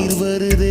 நீர் வருதே.